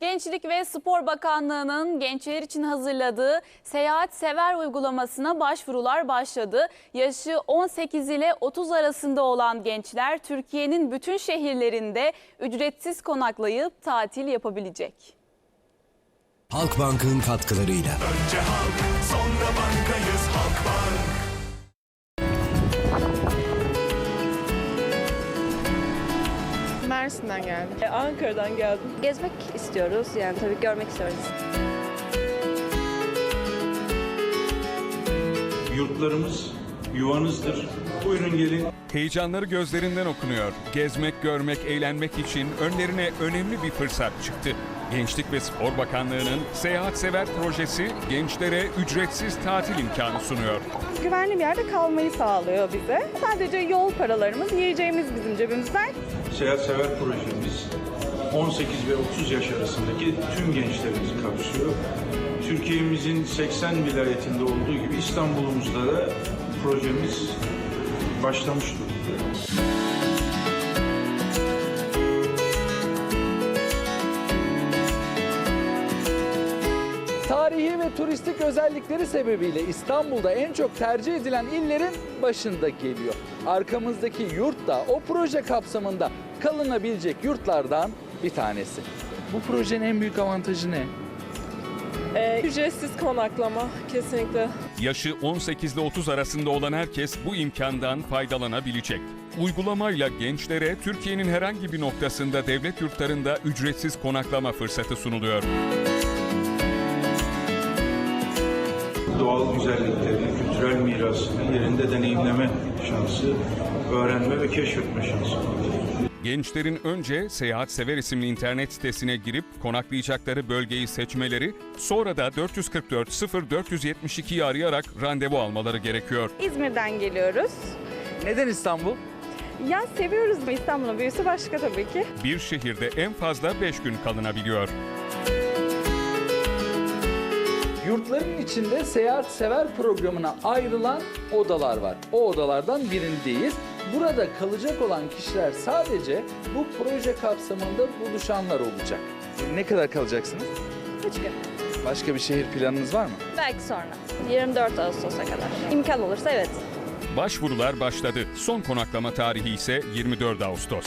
Gençlik ve Spor Bakanlığı'nın gençler için hazırladığı Seyahat Sever uygulamasına başvurular başladı. Yaşı 18 ile 30 arasında olan gençler Türkiye'nin bütün şehirlerinde ücretsiz konaklayıp tatil yapabilecek. Halkbank'ın katkılarıyla. Önce halk, sonra bankayız Halkbank. Mersin'den geldim. E, Ankara'dan geldim. Gezmek istiyoruz yani tabii görmek istiyoruz. Yurtlarımız yuvanızdır. Buyurun gelin. Heyecanları gözlerinden okunuyor. Gezmek, görmek, eğlenmek için önlerine önemli bir fırsat çıktı. Gençlik ve Spor Bakanlığı'nın Seyahat Sever projesi gençlere ücretsiz tatil imkanı sunuyor. Güvenli bir yerde kalmayı sağlıyor bize. Sadece yol paralarımız, yiyeceğimiz bizim cebimizden. Seyahat Sever projemiz 18 ve 30 yaş arasındaki tüm gençlerimizi kapsıyor. Türkiye'mizin 80 vilayetinde olduğu gibi İstanbul'umuzda da projemiz başlamış durumda. Ve turistik özellikleri sebebiyle İstanbul'da en çok tercih edilen illerin başında geliyor. Arkamızdaki yurt da o proje kapsamında kalınabilecek yurtlardan bir tanesi. Bu projenin en büyük avantajı ne? E, ücretsiz konaklama kesinlikle. Yaşı 18 ile 30 arasında olan herkes bu imkandan faydalanabilecek. Uygulamayla gençlere Türkiye'nin herhangi bir noktasında devlet yurtlarında ücretsiz konaklama fırsatı sunuluyor. Doğal güzelliklerini, kültürel mirasını yerinde deneyimleme şansı, öğrenme ve keşfetme şansı. Gençlerin önce Seyahat Sever isimli internet sitesine girip konaklayacakları bölgeyi seçmeleri, sonra da 444 0472'yi arayarak randevu almaları gerekiyor. İzmir'den geliyoruz. Neden İstanbul? Ya seviyoruz bu İstanbul'un büyüsü başka tabii ki. Bir şehirde en fazla 5 gün kalınabiliyor. Yurtların içinde seyahat sever programına ayrılan odalar var. O odalardan birindeyiz. Burada kalacak olan kişiler sadece bu proje kapsamında buluşanlar olacak. Ne kadar kalacaksınız? Üç gün. Başka bir şehir planınız var mı? Belki sonra. 24 Ağustos'a kadar. İmkan olursa evet. Başvurular başladı. Son konaklama tarihi ise 24 Ağustos.